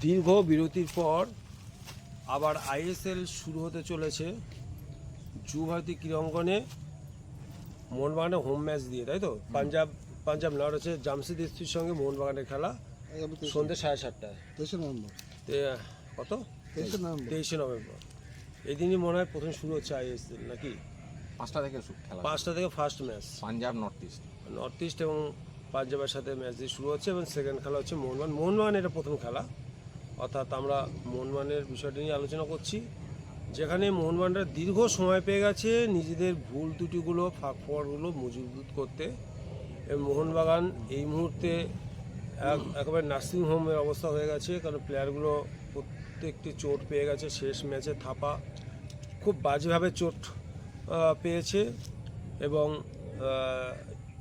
দীর্ঘ বিরতির পর আবার আইএসএল শুরু হতে চলেছে। যুবভারতী ক্রীড়াঙ্গনে মোহনবাগানের হোম ম্যাচ দিয়ে তাই তো? পাঞ্জাব পাঞ্জাব না হচ্ছে জামশেদ এসপির সঙ্গে মোহনবাগানের খেলা সন্ধ্যে সাড়ে সাতটায়। তেইশে নভেম্বর। কত? তেইশে নভেম্বর। তেইশে নভেম্বর। এই দিনই মনে হয় প্রথম শুরু হচ্ছে আইএসএল নাকি? পাঁচটা থেকে খেলা। পাঁচটা থেকে first match Punjab North East North East এবং পাঞ্জাবের সাথে ম্যাচ দিয়ে শুরু হচ্ছে এবং সেকেন্ড খেলা হচ্ছে মোহনবাগান। মোহনবাগান এটা প্রথম খেলা। অর্থাৎ আমরা মোহনবাগানের বিষয়টি নিয়ে আলোচনা করছি। যেখানে মোহনবাগানরা দীর্ঘ সময় পেয়ে গেছে নিজেদের ভুল ত্রুটিগুলো, ফাঁক ফোয়ারগুলো মজবুত করতে। মোহনবাগান এই মুহূর্তে একেবারে নার্সিং হোমের অবস্থা হয়ে গেছে, কারণ প্লেয়ারগুলো প্রত্যেকটি চোট পেয়ে গেছে। শেষ ম্যাচে থাপা খুব বাজেভাবে চোট পেয়েছে এবং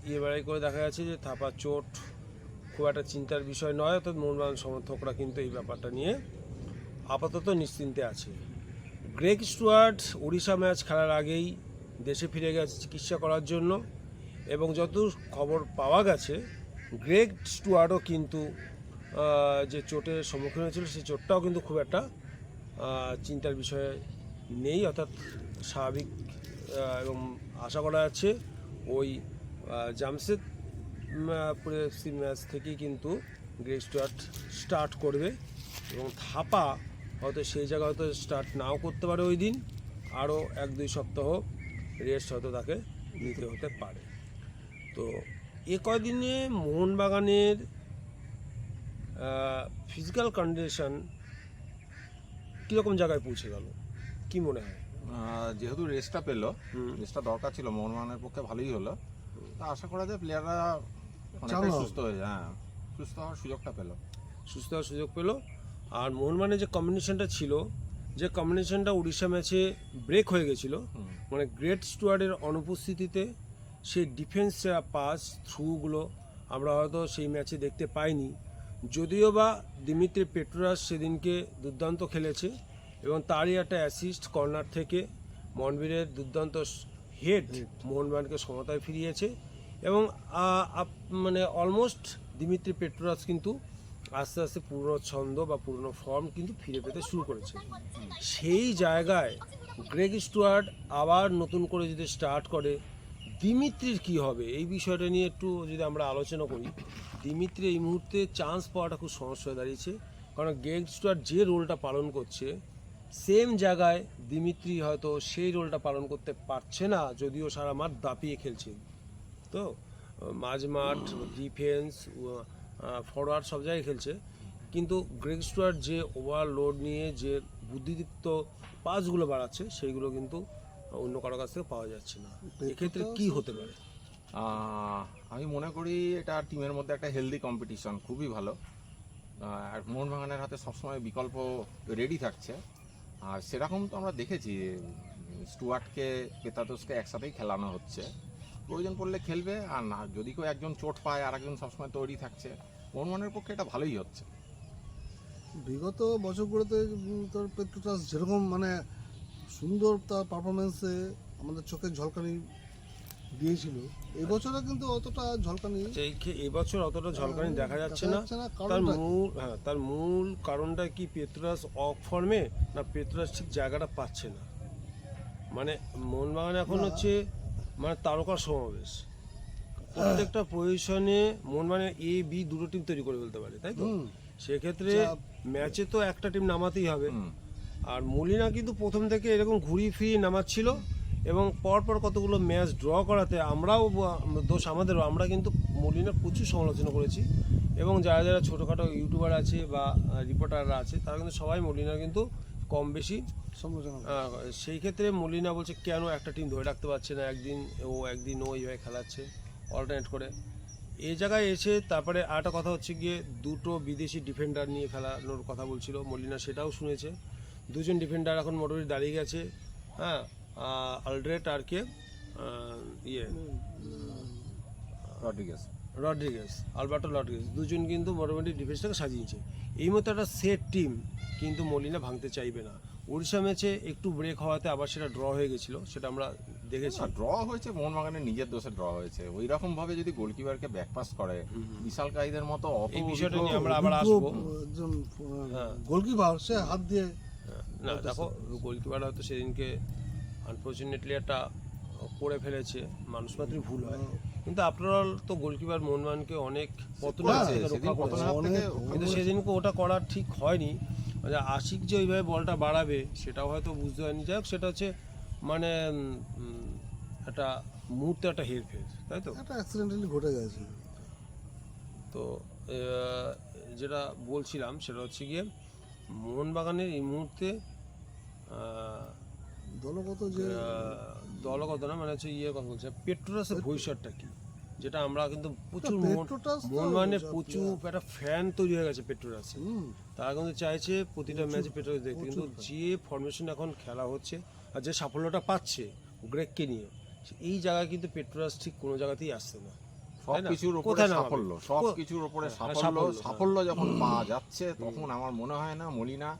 ইয়ে করে দেখা যাচ্ছে যে থাপা চোট খুব একটা চিন্তার বিষয় নয় অর্থাৎ মোহনবাগান সমর্থকরা কিন্তু এই ব্যাপারটা নিয়ে আপাতত নিশ্চিন্তে আছে। গ্রেগ স্টুয়ার্ট উড়িষ্যা ম্যাচ খেলার আগেই দেশে ফিরে গেছে চিকিৎসা করার জন্য এবং যত খবর পাওয়া গেছে গ্রেগ স্টুয়ার্টও কিন্তু যে চোটের সম্মুখীন হয়েছিল সেই চোটটাও কিন্তু খুব একটা চিন্তার বিষয়ে নেই অর্থাৎ স্বাভাবিক এবং আশা করা যাচ্ছে ওই আহ, জামশেদপুর এফসি ম্যাচ থেকেই কিন্তু গ্রেগ স্টুয়ার্ট স্টার্ট করবে এবং থাপা হয়তো সেই জায়গায় হয়তো স্টার্ট নাও করতে পারে ওই দিন। আরও এক দুই সপ্তাহ রেস্ট হয়তো তাকে নিতে হতে পারে। তো এ কয়দিনে মোহনবাগানের ফিজিক্যাল কন্ডিশন কীরকম জায়গায় পৌঁছে গেল? কি মনে হয়? যেহেতু রেস্টটা পেল রেস্টটা দরকার ছিল মোহনবাগানের পক্ষে ভালোই হলো। তা আশা করা যায় প্লেয়াররা অনেকটাই সুস্থ হয়ে যায় হ্যাঁ। সুস্থ হওয়ার সুযোগটা পেল। সুস্থ হওয়ার সুযোগ পেল। আর মোহনবাগানের যে কম্বিনেশনটা ছিল যে কম্বিনেশনটা উড়িষ্যা ম্যাচে ব্রেক হয়ে গেছিল মানে গ্রেট স্টুয়ার্ডের অনুপস্থিতিতে সেই ডিফেন্স পাস থ্রুগুলো আমরা হয়তো সেই ম্যাচে দেখতে পাইনি। যদিও বা দিমিত্রি পেট্রোরাস সেদিনকে দুর্দান্ত খেলেছে এবং তারই একটা অ্যাসিস্ট কর্নার থেকে মনবীরের দুর্দান্ত হেড মোহনবাগানকে সমতায় ফিরিয়েছে। এবং মানে অলমোস্ট দিমিত্রি পেট্রোরাস কিন্তু আস্তে আস্তে পুরনো ছন্দ বা পুরনো ফর্ম কিন্তু ফিরে পেতে শুরু করেছে। সেই জায়গায় গ্রেগ স্টুয়ার্ট আবার নতুন করে যদি স্টার্ট করে দিমিত্রির কি হবে? এই বিষয়টা নিয়ে একটু যদি আমরা আলোচনা করি দিমিত্রি এই মুহূর্তে চান্স পাওয়াটা খুব সমস্যা হয়ে দাঁড়িয়েছে। কারণ গ্রেগ স্টুয়ার্ড যে রোলটা পালন করছে সেম জায়গায় দিমিত্রি হয়তো সেই রোলটা পালন করতে পারছে না, যদিও সারা মাঠ দাপিয়ে খেলছে। তো মাঝ মাঠ ডিফেন্স ফরওয়ার্ড সব জায়গায় খেলছে। কিন্তু গ্রেগ স্টুয়ার্ট যে ওভারলোড নিয়ে যে বুদ্ধিদীপ্ত পাসগুলো বাড়াচ্ছে সেইগুলো কিন্তু অন্য কারও কাছ থেকে পাওয়া যাচ্ছে না। এক্ষেত্রে কি হতে পারে? আমি মনে করি এটা টিমের মধ্যে একটা হেলদি কম্পিটিশন খুবই ভালো। আর মোহনবাগানের হাতে সবসময় বিকল্প রেডি থাকছে। আর সেরকম তো আমরা দেখেছি স্টুয়ার্টকে পেতাদোসকে একসাথেই খেলানো হচ্ছে। প্রয়োজন পড়লে খেলবে আর না। যদি কেউ একজন চোট পায় আর একজন সবসময় তৈরি থাকছে মোহনবাগানের পক্ষে এটা ভালোই হচ্ছে। বিগত বছরগুলোতে তোর পেট্রোটাস যেরকম মানে সুন্দর তার পারফরমেন্সে আমাদের চোখে ঝলকানি দিয়েছিল এবছরে কিন্তু অতটা ঝলকানি এই খে- এবছর অতটা ঝলকানি দেখা যাচ্ছে না। তার মূল হ্যাঁ তার মূল কারণটা কি পেত্রাস অফ ফর্মে? না পেত্রাস ঠিক জায়গাটা পাচ্ছে না। মানে মোহনবাগান এখন হচ্ছে মানে তারকার সমাবেশ। প্রত্যেকটা পজিশনে মন মানে এ বি দুটো টিম তৈরি করে ফেলতে পারে তাই তো? সেক্ষেত্রে ম্যাচে তো একটা টিম নামাতেই হবে। আর মলিনা কিন্তু প্রথম থেকে এরকম ঘুরিয়ে ফিরিয়ে নামাচ্ছিল এবং পরপর কতগুলো ম্যাচ ড্র করাতে আমরাও দোষ আমাদেরও আমরা কিন্তু মলিনার প্রচুর সমালোচনা করেছি এবং যারা যারা ছোটোখাটো ইউটিউবার আছে বা রিপোর্টাররা আছে তারা কিন্তু সবাই মলিনার কিন্তু কম বেশি সেই ক্ষেত্রে মলিনা বলছে কেন একটা টিম ধরে রাখতে পারছে না? একদিন ও একদিন ও এইভাবে খেলাচ্ছে অল্টারনেট করে। এই জায়গায় এসে তারপরে আরেকটা কথা হচ্ছে গিয়ে দুটো বিদেশি ডিফেন্ডার নিয়ে খেলানোর কথা বলছিল মলিনা সেটাও শুনেছে। দুজন ডিফেন্ডার এখন মোটামুটি দাঁড়িয়ে গেছে হ্যাঁ? আলড্রেট আর কে? ইয়ে রড্রিগেজ রড্রিগেস আলবার্টো রড্রিগেস দুজন কিন্তু মোটামুটি ডিফেন্সটাকে সাজিয়েছে। এই মতো একটা সেট টিম কিন্তু মলিনা ভাঙতে চাইবে না। উড়িষ্যা ম্যাচে একটু ব্রেক হওয়াতে আবার সেটা ড্র হয়ে গেছিল সেটা আমরা দেখেছি। ড্র হয়েছে মোহনবাগানের নিজের দোষে ড্র হয়েছে। ওই রকম ভাবে যদি গোলকিপারকে ব্যাকপাস করে বিশাল কাইদের মতো অত এই বিষয়টা নিয়ে আমরা আবার আসব। একজন হ্যাঁ। গোলকিপার সে হাত দিয়ে না দেখো গোলকিপার হয়তো সেদিনকে আনফর্চুনেটলি একটা করে ফেলেছে মানুষ মাত্রই ভুল হয়। কিন্তু আপনারা তো গোলকিপার মোহনবাগানকে অনেক পতন হ্যাঁ, কিন্তু সেদিনকে ওটা করা ঠিক হয়নি। আশিক যে ওইভাবে বলটা বাড়াবে সেটাও হয়তো বুঝতে পারেনি। যাই হোক সেটা হচ্ছে মানে একটা মুহূর্তে একটা হেরফের তাই তো? একটা অ্যাক্সিডেন্টালি ঘটে গেছে। তো যেটা বলছিলাম সেটা হচ্ছে গিয়ে মোহনবাগানের এই মুহূর্তে দলগত যে দলগত না মানে হচ্ছে ইয়ে কথা বলছে পেট্রোরাসের ভবিষ্যৎটা কি? যেটা আমরা কিন্তু প্রচুর মোহন- পেট্রোটাস মোহনবাগানের প্রচুর একটা ফ্যান তৈরি হয়ে গেছে পেট্রোরাসে হুম, তারা কিন্তু চাইছে প্রতিটা ম্যাচে পেট্রোরাস দেখতে। কিন্তু যে ফরমেশন এখন খেলা হচ্ছে আর যে সাফল্যটা পাচ্ছে গ্রেককে নিয়ে এই জায়গায় কিন্তু পেট্রোরাস ঠিক কোনো জায়গাতেই আসছে না? সবকিছুর উপরে সাফল্য সবকিছুর উপরে হ্যাঁ, সাফল্য সাফল্য, যখন পাওয়া যাচ্ছে তখন আমার মনে হয় না মলিনা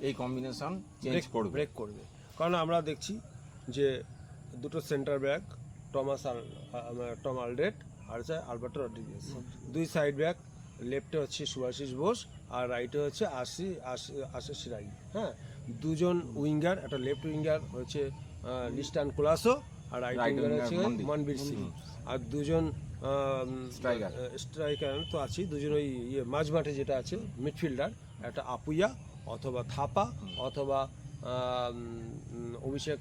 এই কম্বিনেশন চেঞ্জ ব্রেক করবে। ব্রেক করবে। কারণ আমরা দেখছি যে দুটো সেন্টার ব্যাক টমাস আল- টম আলডেট আর হচ্ছে আলবার্টো রড্রিগেজ দুই সাইড ব্যাক লেফটে হচ্ছে সুভাশিস বোস। আর রাইটে হচ্ছে আশি আশি- আশিস রাই হ্যাঁ? দুজন উইঙ্গার একটা লেফট উইঙ্গার হচ্ছে লিস্টান কোলাসো আর রাইট উইঙ্গার হচ্ছে মনবীর সিং। আর দুজন. স্ট্রাইকার তো আছে দুজন ওই ইয়ে মাঝ মাঠে যেটা আছে মিডফিল্ডার একটা আপুইয়া অথবা থাপা অথবা অভিষেক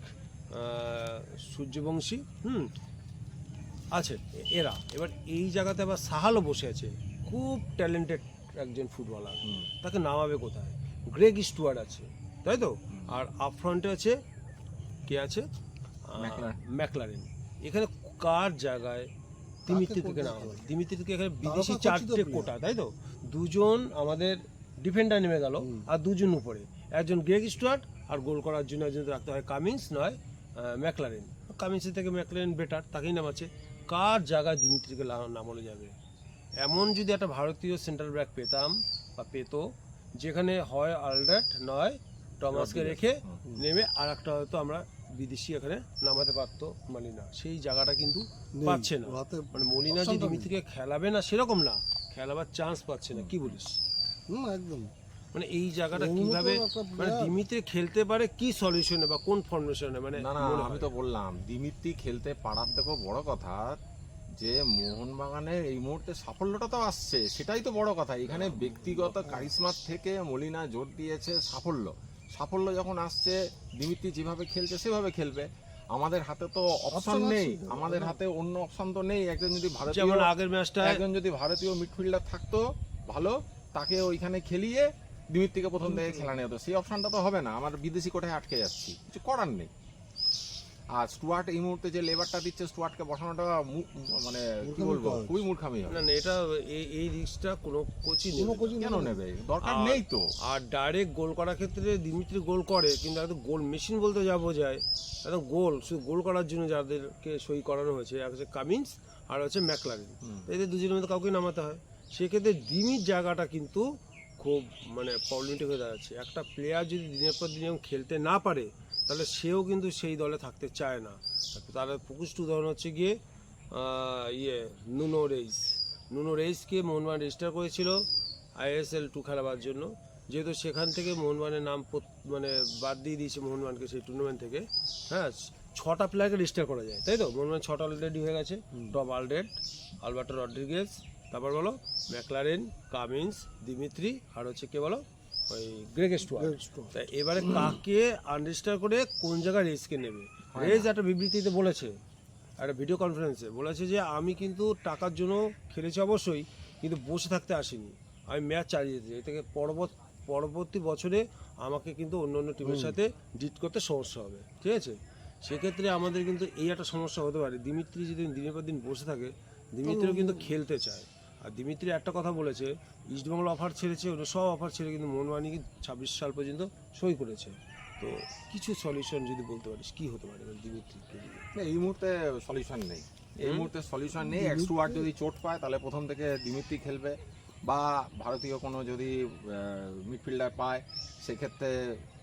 সূর্যবংশী হুম? আছে এরা। এবার এই জায়গাতে আবার সাহালও বসে আছে। খুব ট্যালেন্টেড একজন ফুটবলার। তাকে নামাবে কোথায়? গ্রেগ স্টুয়ার্ড আছে তাই তো? আর আপ ফ্রন্টে আছে কে আছে? ম্যাকলারেন। এখানে কার জায়গায় দিমিত্রিকে থেকে নামাবে? হবে? থেকে এখানে বিদেশি চারটে কোটা তাই তো? দুজন আমাদের ডিফেন্ডার নেমে গেল আর দুজন উপরে। একজন গ্রেগ স্টুয়ার্ট আর গোল করার জন্য একজন রাখতে হয় কামিন্স নয় ম্যাকলারেন কামিন্সের থেকে ম্যাকলারেন বেটার তাকেই নামাচ্ছে। কার জায়গায় দিমিত্রিকে নামানো যাবে? এমন যদি একটা ভারতীয় সেন্ট্রাল ব্যাক পেতাম বা পেতো যেখানে হয় আলডার্ট নয় টমাসকে রেখে নেমে আর একটা হয়তো আমরা বিদেশি এখানে নামাতে পারতো মালিনা। সেই জায়গাটা কিন্তু পাচ্ছে না। মানে মলিনা যে। দিমিত্রিকে খেলাবে না সেরকম না খেলাবার চান্স পাচ্ছে না কি বলিস? হুম একদম। মানে এই জায়গাটা কীভাবে মানে। দিমিত্রি খেলতে পারে কি সলিউশনে বা কোন ফর্মেশনে মানে না না আমি তো বললাম দিমিত্রি খেলতে পারার থেকেও বড় কথা যে মোহনবাগানের এই মুহূর্তে সাফল্যটা তো আসছে সেটাই তো বড় কথা। এখানে ব্যক্তিগত কারিশমার থেকে মলিনা জোর দিয়েছে সাফল্য। সাফল্য যখন আসছে দিমিত্রি যেভাবে খেলছে সেভাবে খেলবে। আমাদের হাতে তো অপশন নেই। আমাদের হাতে অন্য অপশন তো নেই। একজন যদি ভারতীয় যেমন আগের ম্যাচটায় একজন যদি ভারতীয় মিডফিল্ডার থাকতো ভালো তাকে ওইখানে খেলিয়ে দিমিত্রিকে প্রথম থেকে খেলানো হতো। সেই অপশনটা তো হবে না। আমার বিদেশি কোঠায় আটকে যাচ্ছি। কিছু করার নেই। আর স্টুয়ার্ট এই মুহূর্তে যে লেবারটা দিচ্ছে স্টুয়ার্টকে বসানোটা মানে কি বলব? খুবই মূর্খামি হবে। না না এটা এই এই রিস্কটা কোনো কোচই কোনো কোচিং কেন নেবে দরকার নেই তো। আর ডাইরেক্ট গোল করার ক্ষেত্রে দিমিত্রি গোল করে কিন্তু একদম গোল মেশিন বলতে যা বোঝায় একদম গোল শুধু গোল করার জন্য যাদেরকে সই করানো হয়েছে এক হচ্ছে কামিন্স আর হচ্ছে ম্যাকলারিন এদের দুজনের মধ্যে কাউকে নামাতে হয়। সেক্ষেত্রে দিমির জায়গাটা কিন্তু খুব মানে প্রবলেমেটিক হয়ে দাঁড়াচ্ছে। একটা প্লেয়ার যদি দিনের পর দিন খেলতে না পারে তাহলে সেও কিন্তু সেই দলে থাকতে চায় না। তার প্রকৃষ্ট উদাহরণ হচ্ছে গিয়ে ইয়ে নুনো রেইস। নুনো রেইসকে মোহনবাগান রেজিস্টার করেছিল আইএসএল টু খেলাবার জন্য। যেহেতু সেখান থেকে মোহনবাগানের নাম মানে বাদ দিয়ে দিয়েছে মোহনবাগানকে সেই টুর্নামেন্ট থেকে। হ্যাঁ ছটা প্লেয়ারকে রেজিস্টার করা যায় তাই তো? মোহনবাগান ছটা অলরেডি হয়ে গেছে। টপ আলডেড আলবার্টো রড্রিগেজ তারপর বলো ম্যাকলারেন কামিন্স দিমিত্রি আর হচ্ছে কে বলো? ওই গ্রেগ। তা এবারে কাকে আনরেজিস্টার করে কোন জায়গায় রেসকে নেবে? রেস একটা বিবৃতিতে বলেছে একটা ভিডিও কনফারেন্সে বলেছে যে আমি কিন্তু টাকার জন্য খেলেছি অবশ্যই কিন্তু বসে থাকতে আসিনি। আমি ম্যাচ চালিয়ে যেতে চাই। এ থেকে পরবর্তী পরবর্তী বছরে আমাকে কিন্তু অন্য অন্য টিমের সাথে ডিট করতে সমস্যা হবে। ঠিক আছে? সেক্ষেত্রে আমাদের কিন্তু এই একটা সমস্যা হতে পারে। দিমিত্রি যদি দিনের পর দিন বসে থাকে দিমিত্রিও কিন্তু খেলতে চায়। আর দিমিত্রি একটা কথা বলেছে ইস্টবেঙ্গল অফার ছেড়েছে অন্য সব অফার ছেড়ে কিন্তু মোহনবাগান কি ছাব্বিশ সাল পর্যন্ত সই করেছে। তো কিছু সলিউশন যদি বলতে পারিস কি হতে পারে? দিয়ে? না, এই মুহূর্তে সলিউশন নেই। এই মুহূর্তে সলিউশন নেই। এক্সট্রোয়ার্ড যদি চোট পায় তাহলে প্রথম থেকে দিমিত্রি খেলবে। বা ভারতীয় কোনো যদি মিডফিল্ডার পায় সেক্ষেত্রে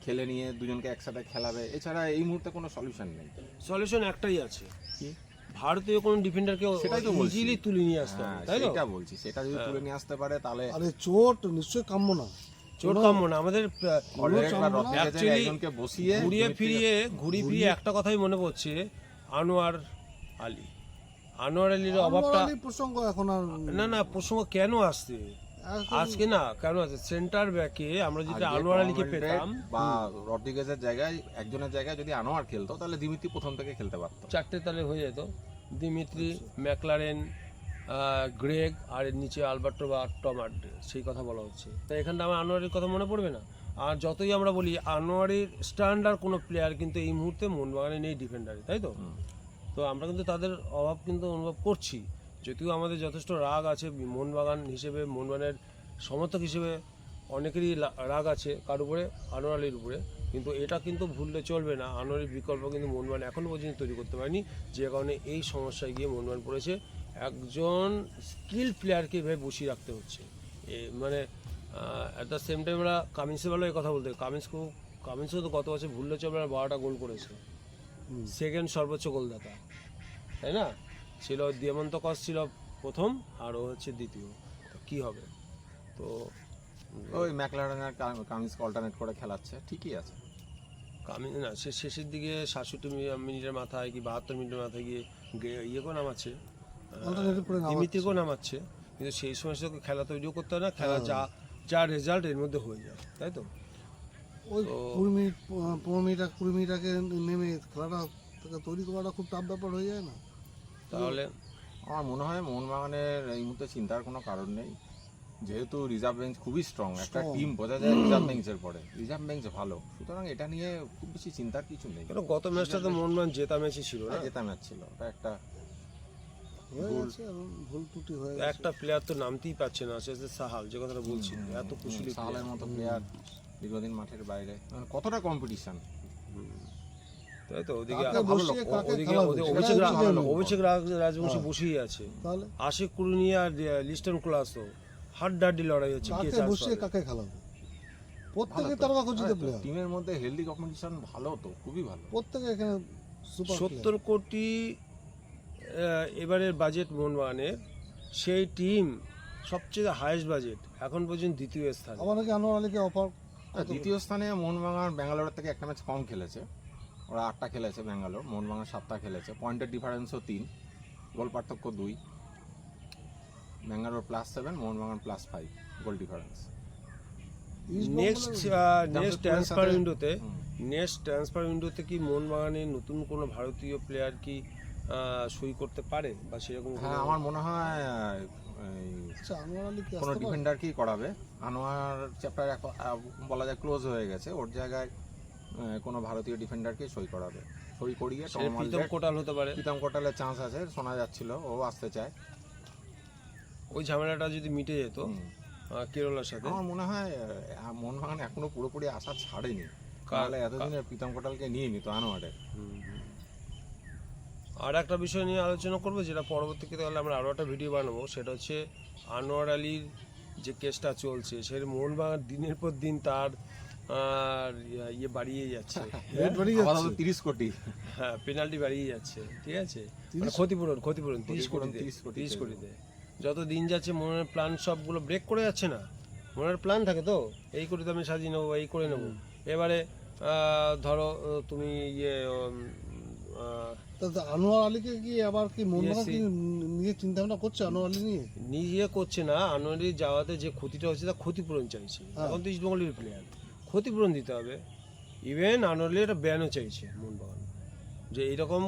খেলে নিয়ে দুজনকে একসাথে খেলাবে। এছাড়া এই মুহূর্তে কোনো সলিউশন নেই। সলিউশন একটাই আছে। কি? ভারতীয় কোনো ডিফেন্ডারকে সেটাই তো বলছি। ইজিলি তুলে নিয়ে আসতে হ্যাঁ হবে তাই তো? সেটা বলছি। সেটা যদি তুলে নিয়ে আসতে পারে তাহলে আরে চোট নিশ্চয়ই কাম্য না। চোট কাম্য না। আমাদের বসিয়ে ঘুরিয়ে ফিরিয়ে ঘুরিয়ে ফিরিয়ে একটা কথাই মনে পড়ছে আনোয়ার আলী। আনোয়ার আলীর অভাবটা প্রসঙ্গ এখন না না প্রসঙ্গ কেন আসছে? আজকে না কেন আছে? সেন্টার ব্যাকে আমরা যদি আনোয়ার আলীকে পেতাম বা রড্রিগেজের জায়গায় একজনের জায়গায় যদি আনোয়ার খেলতো তাহলে দিমিত্রি প্রথম থেকে খেলতে পারতো। চারটে তালে হয়ে যেত। দিমিত্রি ম্যাকলারেন গ্রেগ আর এর নিচে আলবার্টো বা টমাট সেই কথা বলা হচ্ছে। তাই এখানটা আমার আনোয়ারের কথা মনে পড়বে না? আর যতই আমরা বলি আনোয়ারের স্ট্যান্ডার্ড কোনো প্লেয়ার কিন্তু এই মুহূর্তে মোহনবাগানে নেই ডিফেন্ডারে তাই তো? তো আমরা কিন্তু তাদের অভাব কিন্তু অনুভব করছি। যদিও আমাদের যথেষ্ট রাগ আছে মোহনবাগান হিসেবে মোহনবাগানের সমর্থক হিসেবে অনেকেরই রাগ আছে কার উপরে? আনোয়ার আলীর উপরে। কিন্তু এটা কিন্তু ভুললে চলবে না। আনোয়ারের বিকল্প কিন্তু মোহনবাগান এখনও পর্যন্ত তৈরি করতে পারেনি। যে কারণে এই সমস্যায় গিয়ে মোহনবাগান পড়েছে। একজন স্কিল প্লেয়ারকে এভাবে বসিয়ে রাখতে হচ্ছে। এ মানে অ্যাট দ্য সেম টাইম আমরা কামিন্সের বেলায় এই কথা বলতে কামিন্সকেও কামিন্সও তো গত বছর ভুললে চলবে না বারোটা গোল করেছে। সেকেন্ড সর্বোচ্চ গোলদাতা। তাই না? ছিল দিয়ামন্ত কস ছিল প্রথম আর ও হচ্ছে দ্বিতীয়। তো কি হবে? তো ওই ম্যাকলারেনের কামিজ অল্টারনেট করে খেলাচ্ছে ঠিকই আছে। কামি না সে শেষের দিকে সাতষট্টি মিনিটের মাথায় কি বাহাত্তর মিনিটের মাথায় গিয়ে গে- ইয়েকেও নামাচ্ছে। দিমিত্রিকেও নামাচ্ছে। কিন্তু সেই সময় সে খেলা তৈরিও করতে হয় না খেলা যা যা রেজাল্ট এর মধ্যে হয়ে যায় তাই তো? ওই কুড়ি মিনিট পনেরো মিনিট কুড়ি মিনিট আগে নেমে খেলাটা তৈরি করাটা খুব টাফ ব্যাপার হয়ে যায় না? তাহলে আমার মনে হয় মোহনবাগানের এই মুহূর্তে চিন্তার কোনো কারণ নেই। যেহেতু রিজার্ভ বেঞ্চ খুবই স্ট্রং একটা টিম বোঝা যায় রিজার্ভ বেঞ্চের পরে। রিজার্ভ বেঞ্চ ভালো সুতরাং এটা নিয়ে খুব বেশি চিন্তার কিছু নেই। কেন গত ম্যাচটা তো মোহনবাগান জেতা ম্যাচই ছিল না? জেতা ম্যাচ ছিল। ওটা একটা হয়ে ভুল। ভুল ত্রুটি হয়ে একটা প্লেয়ার তো নামতেই পারছে না সে সাহাল যে কথাটা বলছি এত কুশলী সালের মতো প্লেয়ার দীর্ঘদিন মাঠের বাইরে। মানে কতটা কম্পিটিশন তাই তো ওদিকে কাকে বসিয়ে কাকে ওদিকে খেলাবে? ওদিকে সেটাই অভিষেক। অভিষেক রাজবংশী বসেই আছে। তাহলে? আশিক কুরুনি আর লিস্টন ক্লাসও হাড্ডাহাড্ডি লড়াই হচ্ছে কে বসিয়ে কাকে খেলাবে প্রত্যেকে তারকা খচিত প্লেয়ার টিমের মধ্যে হেলদি কম্পিটিশন ভালো তো খুবই ভালো। প্রত্যেকে এখানে সত্তর কোটি এবারের বাজেট মোহনবাগানের সেই টিম সবচেয়ে হায়েস্ট বাজেট এখন পর্যন্ত দ্বিতীয় স্থান। আমার আনোয়ার আলীকে অফার দ্বিতীয় স্থানে মোহনবাগান ব্যাঙ্গালোরের থেকে একটা ম্যাচ কম খেলেছে। ওরা আটটা খেলেছে ব্যাঙ্গালোর মোহনবাগান সাতটা খেলেছে। পয়েন্টের ডিফারেন্সও তিন গোল পার্থক্য দুই। Bangalore plus seven Mohun Bagan plus five goal difference next next transfer উইন্ডোতে নেক্সট ট্রান্সফার উইন্ডোতে কি মোহনবাগানের নতুন কোনো ভারতীয় প্লেয়ার কি সই করতে পারে বা সেরকম হ্যাঁ আমার মনে হয় আচ্ছা কোনো ডিফেন্ডার কি করাবে? আনোয়ার চ্যাপ্টার বলা যায় ক্লোজ হয়ে গেছে। ওর জায়গায় কোনো ভারতীয় ডিফেন্ডারকে সই করাবে। সই করিয়ে প্রীতম কোটাল হতে পারে। প্রীতম কোটালের চান্স আছে শোনা যাচ্ছিল ও আসতে চায়। ওই ঝামেলাটা যদি মিটে যেত কেরলার সাথে। আমার মনে হয় আহ, মোহনবাগান এখনও পুরোপুরি আশা ছাড়েনি। তাহলে এতদিনে প্রীতম কোটালকে নিয়ে নিত আনোয়ারে। আর একটা বিষয় নিয়ে আলোচনা করব যেটা পরবর্তীতে হলে আমরা আরও একটা ভিডিও বানাবো সেটা হচ্ছে আনোয়ার আলীর যে কেসটা চলছে সে মোহনবাগান দিনের পর দিন তার আর ইয়ে বাড়িয়ে যাচ্ছে। রেট বেড়ে যাচ্ছে? তিরিশ কোটি। হ্যাঁ পেনাল্টি বাড়িয়ে যাচ্ছে ঠিক আছে? মানে ক্ষতিপূরণ ক্ষতিপূরণ তিরিশ ক্ষতিপূরণ কোটিতে 30 কোটিতে। তিরিশ কোটিতে। যত দিন যাচ্ছে মনের প্ল্যান সবগুলো ব্রেক করে যাচ্ছে না। মনের প্ল্যান থাকে তো? এই কোটিতে আমি সাজিয়ে নেব এই করে নেব। এবারে আহ, ধরো তুমি ইয়ে আহ, তা তা আনোয়ার আলীকে কি আবার কি মোহনবাগান Yes, কি নিয়ে চিন্তা ভাবনা করছে আনোয়ার আলী নিয়ে? নিজে করছে না। আনোয়ারি যাওয়াতে যে ক্ষতিটা হচ্ছে তা ক্ষতিপূরণ চাইছে। হ্যাঁ। এখন তো ইস্টবেঙ্গলের প্লেয়ার ক্ষতিপূরণ দিতে হবে। ইভেন আনোয়ারি একটা ব্যানও চাইছে মোহনবাগান। যে এইরকম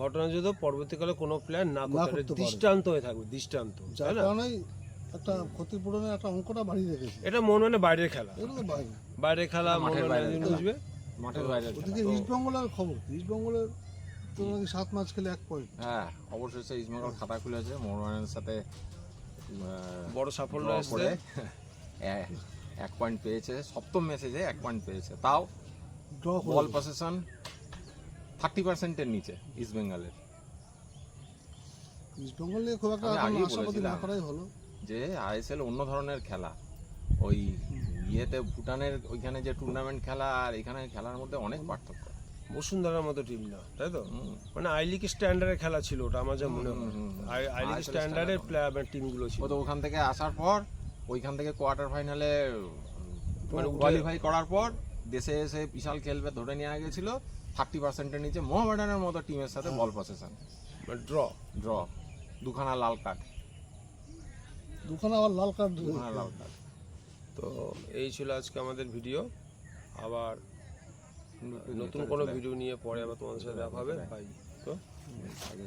ঘটনা যদি পরবর্তীকালে কোনো প্ল্যান না করতে দৃষ্টান্ত হয়ে থাকবে দৃষ্টান্ত তাই না? একটা ক্ষতিপূরণের একটা অঙ্কটা বাড়িয়ে রেখেছে এটা মন মানে বাইরের খেলা। বাইরের খেলা মন মানে বুঝবে মাঠের বাইরে ওদিকে ইস্ট বেঙ্গলের খবর। ইস্ট বেঙ্গলের তো নাকি সাত ম্যাচ খেলে এক পয়েন্ট হ্যাঁ অবশ্যই ইসমাইল খাতা খুলেছে। মোহনবাগানের সাথে বড় সাফল্য এসছে এক পয়েন্ট পেয়েছে সপ্তম মেসেজে এক পয়েন্ট পেয়েছে। তাও বল পসেশন থার্টি পার্সেন্টের নিচে ইস্ট বেঙ্গলের ইস্ট নিয়ে খুব একটা আগেই বলেছিলাম। করাই যে আইএসএল অন্য ধরনের খেলা। ওই ইয়েতে ভুটানের ওইখানে যে টুর্নামেন্ট খেলা আর এখানে খেলার মধ্যে অনেক পার্থক্য। বসুন্ধরার মতো টিম না তাই তো? মানে আই লিগ স্ট্যান্ডার্ডের খেলা ছিল ওটা আমার যা মনে হয়। আই আই লিগ স্ট্যান্ডার্ডের প্লেয়ার টিমগুলো ছিল। তো ওখান থেকে আসার পর ওইখান থেকে কোয়ার্টার ফাইনালে মানে কোয়ালিফাই করার পর দেশে এসে বিশাল খেলবে ধরে নেওয়া গেছিল। থার্টি পার্সেন্টের নিচে মোহামেডানের মতো টিমের সাথে বল পসেশন মানে ড্র ড্র দুখানা লাল কার্ড দুখানা আবার লাল কার্ড দুখানা লাল কার্ড তো এই ছিল আজকে আমাদের ভিডিও আবার নতুন কোনো ভিডিও নিয়ে পরে আবার তোমাদের সাথে দেখা হবে। বাই তো? আগে